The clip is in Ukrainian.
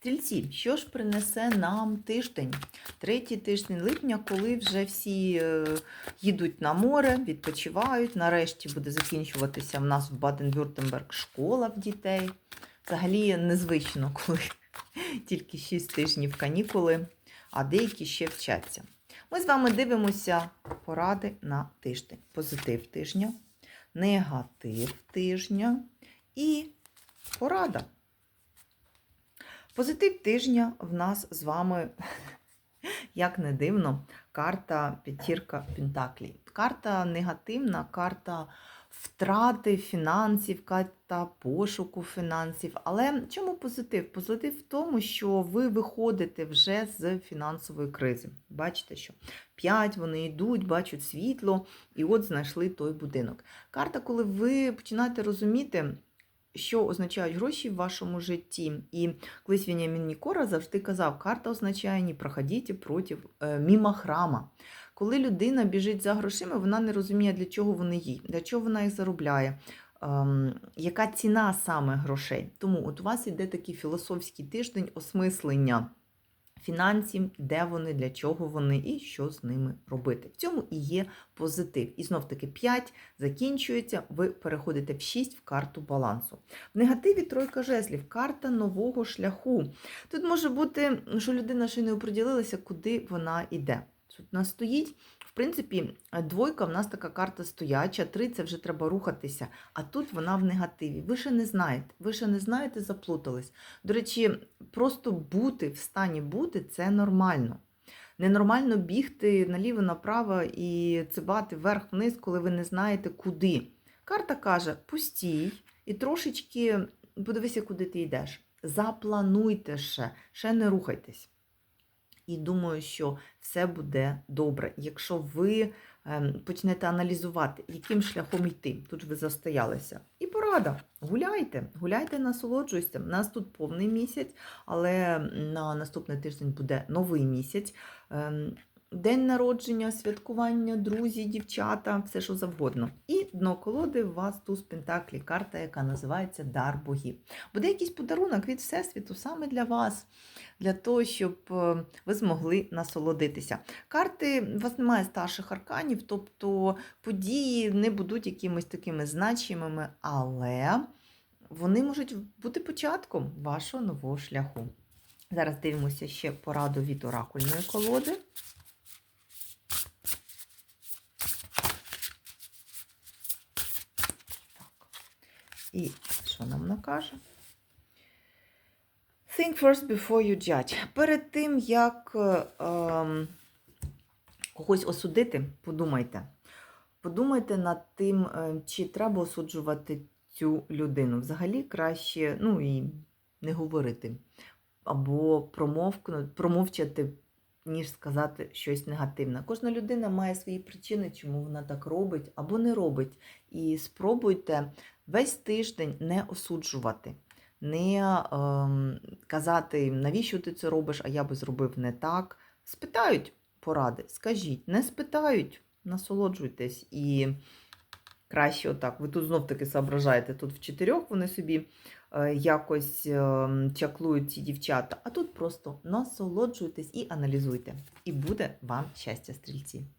Стрільці, що ж принесе нам тиждень? Третій тиждень липня, коли вже всі е, їдуть на море, відпочивають. Нарешті буде закінчуватися в нас в Баден-Вюртемберг школа в дітей. Взагалі незвично, коли тільки 6 тижнів канікули, а деякі ще вчаться. Ми з вами дивимося поради на тиждень. Позитив тижня, негатив тижня і порада. Позитив тижня в нас з вами, як не дивно, карта п'ятірка Пентаклей. Карта негативна, карта втрати фінансів, карта пошуку фінансів. Але чому позитив? Позитив в тому, що ви виходите вже з фінансової кризи. Бачите, що п'ять вони йдуть, бачать світло, і от знайшли той будинок. Карта, коли ви починаєте розуміти, що означають гроші в вашому житті. І колись Веніамін Нікора завжди казав, карта означає не проходіть проти е, мімо храма. Коли людина біжить за грошима, вона не розуміє, для чого вони їй, для чого вона їх заробляє, ем, яка ціна саме грошей. Тому от у вас іде такий філософський тиждень осмислення фінансів, де вони, для чого вони і що з ними робити. В цьому і є позитив. І знов таки 5 закінчується, ви переходите в 6 в карту балансу. В негативі тройка жезлів, карта нового шляху. Тут може бути, що людина ще не оприділилася, куди вона йде. Тут у нас стоїть. В принципі, двойка в нас така карта стояча, три це вже треба рухатися, а тут вона в негативі. Ви ще не знаєте, ви ще не знаєте, заплутались. До речі, просто бути в стані бути це нормально. Ненормально бігти наліво-направо і цибати вверх-вниз, коли ви не знаєте куди. Карта каже: пустій і трошечки подивися, куди ти йдеш. Заплануйте ще, ще не рухайтесь. І думаю, що все буде добре. Якщо ви ем, почнете аналізувати, яким шляхом йти, тут ви застоялися. І порада. Гуляйте, гуляйте, насолоджуйся. У нас тут повний місяць, але на наступний тиждень буде новий місяць. День народження, святкування, друзі, дівчата, все що завгодно. І дно колоди у вас туз Пентаклі, карта, яка називається Дар богів. Буде якийсь подарунок від Всесвіту саме для вас, для того, щоб е, ви змогли насолодитися. Карти, у вас немає старших арканів, тобто події не будуть якимись такими значимими, але вони можуть бути початком вашого нового шляху. Зараз дивимося ще пораду від оракульної колоди. І що нам накаже? Think first before you judge. Перед тим, як е, ем, когось осудити, подумайте. Подумайте над тим, е, чи треба осуджувати цю людину. Взагалі краще, ну і не говорити. Або промовчати, ніж сказати щось негативне. Кожна людина має свої причини, чому вона так робить або не робить. І спробуйте весь тиждень не осуджувати, не ем, казати, навіщо ти це робиш, а я би зробив не так. Спитають поради, скажіть, не спитають, насолоджуйтесь і краще отак. Ви тут знов-таки соображаєте, тут в чотирьох вони собі е, якось е, чаклують ці дівчата, а тут просто насолоджуйтесь і аналізуйте. І буде вам щастя, стрільці.